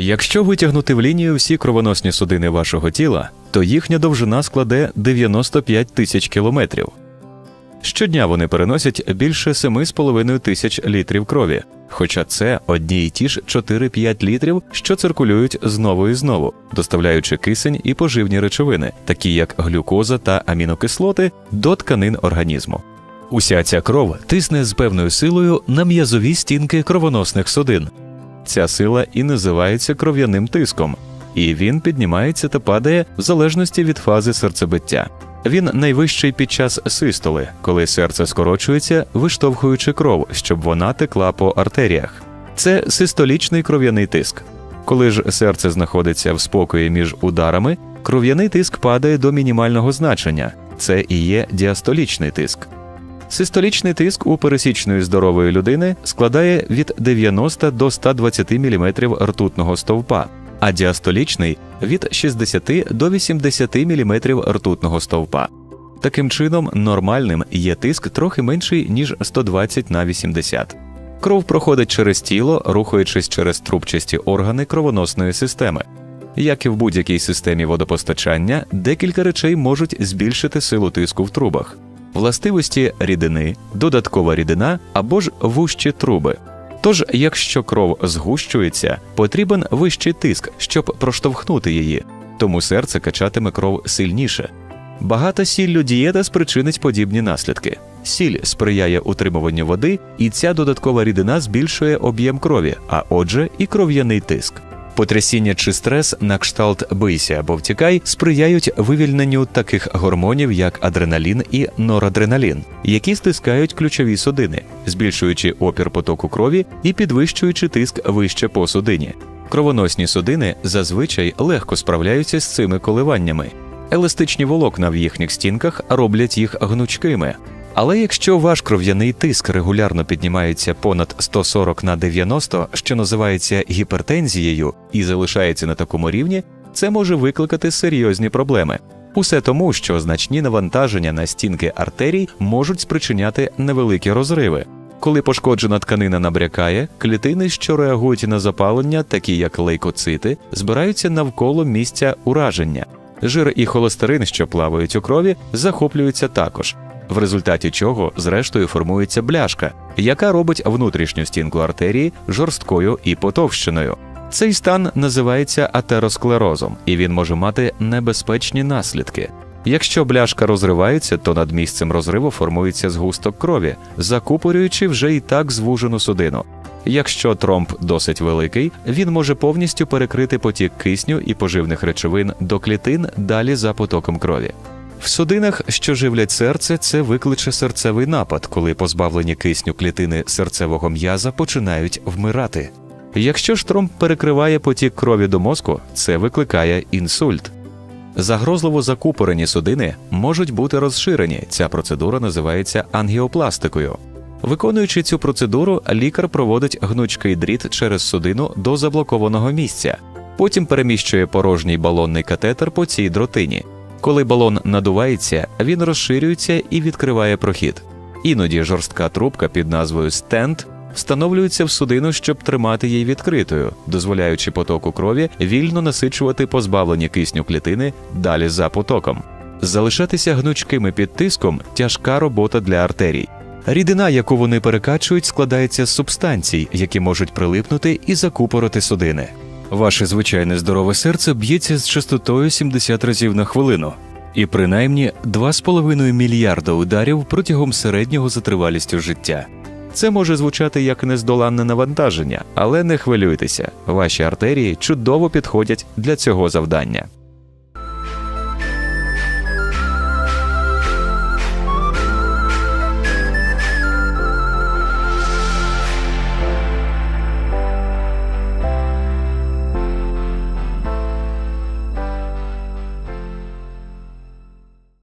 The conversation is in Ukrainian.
Якщо витягнути в лінію всі кровоносні судини вашого тіла, то їхня довжина складе 95 тисяч кілометрів. Щодня вони переносять більше 7,5 тисяч літрів крові, хоча це одні й ті ж 4-5 літрів, що циркулюють знову і знову, доставляючи кисень і поживні речовини, такі як глюкоза та амінокислоти, до тканин організму. Уся ця кров тисне з певною силою на м'язові стінки кровоносних судин. Ця сила і називається кров'яним тиском, і він піднімається та падає в залежності від фази серцебиття. Він найвищий під час систоли, коли серце скорочується, виштовхуючи кров, щоб вона текла по артеріях. Це систолічний кров'яний тиск. Коли ж серце знаходиться в спокої між ударами, кров'яний тиск падає до мінімального значення. Це і є діастолічний тиск. Систолічний тиск у пересічної здорової людини складає від 90 до 120 мм ртутного стовпа, а діастолічний від 60 до 80 мм ртутного стовпа. Таким чином, нормальним є тиск трохи менший, ніж 120 на 80. Кров проходить через тіло, рухаючись через трубчасті органи кровоносної системи. Як і в будь-якій системі водопостачання, декілька речей можуть збільшити силу тиску в трубах властивості рідини, додаткова рідина або ж вущі труби. Тож, якщо кров згущується, потрібен вищий тиск, щоб проштовхнути її, тому серце качатиме кров сильніше. Багата сіллю дієта спричинить подібні наслідки. Сіль сприяє утримуванню води, і ця додаткова рідина збільшує об'єм крові, а отже, і кров'яний тиск. Потрясіння чи стрес на кшталт бийся або втікай сприяють вивільненню таких гормонів, як адреналін і норадреналін, які стискають ключові судини, збільшуючи опір потоку крові і підвищуючи тиск вище по судині. Кровоносні судини зазвичай легко справляються з цими коливаннями. Еластичні волокна в їхніх стінках роблять їх гнучкими. Але якщо ваш кров'яний тиск регулярно піднімається понад 140 на 90, що називається гіпертензією, і залишається на такому рівні, це може викликати серйозні проблеми. Усе тому, що значні навантаження на стінки артерій можуть спричиняти невеликі розриви. Коли пошкоджена тканина набрякає, клітини, що реагують на запалення, такі як лейкоцити, збираються навколо місця ураження. Жир і холестерин, що плавають у крові, захоплюються також, в результаті чого, зрештою, формується бляшка, яка робить внутрішню стінку артерії жорсткою і потовщеною. Цей стан називається атеросклерозом, і він може мати небезпечні наслідки. Якщо бляшка розривається, то над місцем розриву формується згусток крові, закупорюючи вже і так звужену судину. Якщо тромб досить великий, він може повністю перекрити потік кисню і поживних речовин до клітин далі за потоком крові. В судинах, що живлять серце, це викличе серцевий напад, коли позбавлені кисню клітини серцевого м'яза починають вмирати. Якщо ж тромб перекриває потік крові до мозку, це викликає інсульт. Загрозливо закупорені судини можуть бути розширені. Ця процедура називається ангіопластикою. Виконуючи цю процедуру, лікар проводить гнучкий дріт через судину до заблокованого місця, потім переміщує порожній балонний катетер по цій дротині. Коли балон надувається, він розширюється і відкриває прохід. Іноді жорстка трубка під назвою стенд встановлюється в судину, щоб тримати її відкритою, дозволяючи потоку крові вільно насичувати позбавлені кисню клітини далі за потоком. Залишатися гнучкими під тиском тяжка робота для артерій. Рідина, яку вони перекачують, складається з субстанцій, які можуть прилипнути і закупорити судини. Ваше звичайне здорове серце б'ється з частотою 70 разів на хвилину, і принаймні 2,5 мільярда ударів протягом середнього за тривалістю життя. Це може звучати як нездоланне навантаження, але не хвилюйтеся, ваші артерії чудово підходять для цього завдання.